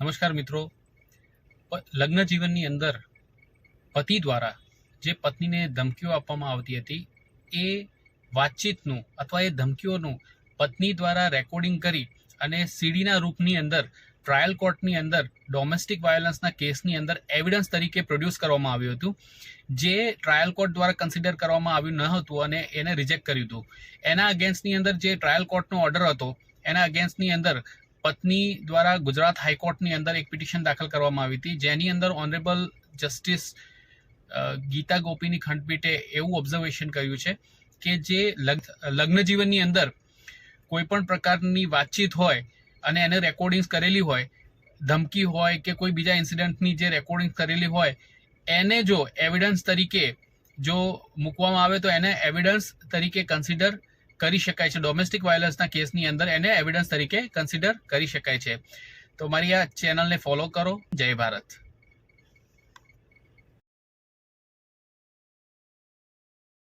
નમસ્કાર મિત્રો. લગ્ન જીવનની અંદર પતિ દ્વારા જે પત્નીને ધમકીઓ આપવામાં આવતી હતી, એ વાતચીતનું અથવા એ ધમકીઓનું પત્ની દ્વારા રેકોર્ડિંગ કરી અને સીડીના રૂપની અંદર, ટ્રાયલ કોર્ટની અંદર, ડોમેસ્ટિક વાયોલન્સના કેસની અંદર એવિડન્સ તરીકે પ્રોડ્યુસ કરવામાં આવ્યું હતું, જે ટ્રાયલ કોર્ટ દ્વારા કન્સિડર કરવામાં આવ્યું ન હતું અને એને રિજેક્ટ કર્યું હતું. એના અગેન્સ્ટની અંદર જે ટ્રાયલ કોર્ટનો ઓર્ડર હતો, એના અગેન્સ્ટની અંદર પત્ની દ્વારા ગુજરાત હાઈકોર્ટની અંદર એક પિટિશન દાખલ કરવામાં આવી હતી, જેની અંદર ઓનરેબલ જસ્ટિસ ગીતા ગોપીની ખંડપીઠે એવું ઓબ્ઝર્વેશન કર્યું છે કે જે લગ- લગ્ન જીવનની અંદર કોઈ પણ પ્રકારની વાતચીત હોય અને એને રેકોર્ડિંગ્સ કરેલી હોય, ધમકી હોય કે કોઈ બીજા ઇન્સિડન્ટની જે રેકોર્ડિંગ કરેલી હોય, એને જો એવિડન્સ તરીકે જો મૂકવામાં આવે તો એને એવિડન્સ તરીકે કન્સિડર કરી શકાય છે. ડોમેસ્ટિક વાયોલન્સના કેસની અંદર એને એવિડન્સ તરીકે કન્સિડર કરી શકાય છે. તો મારી આ ચેનલને ફોલો કરો. જય ભારત.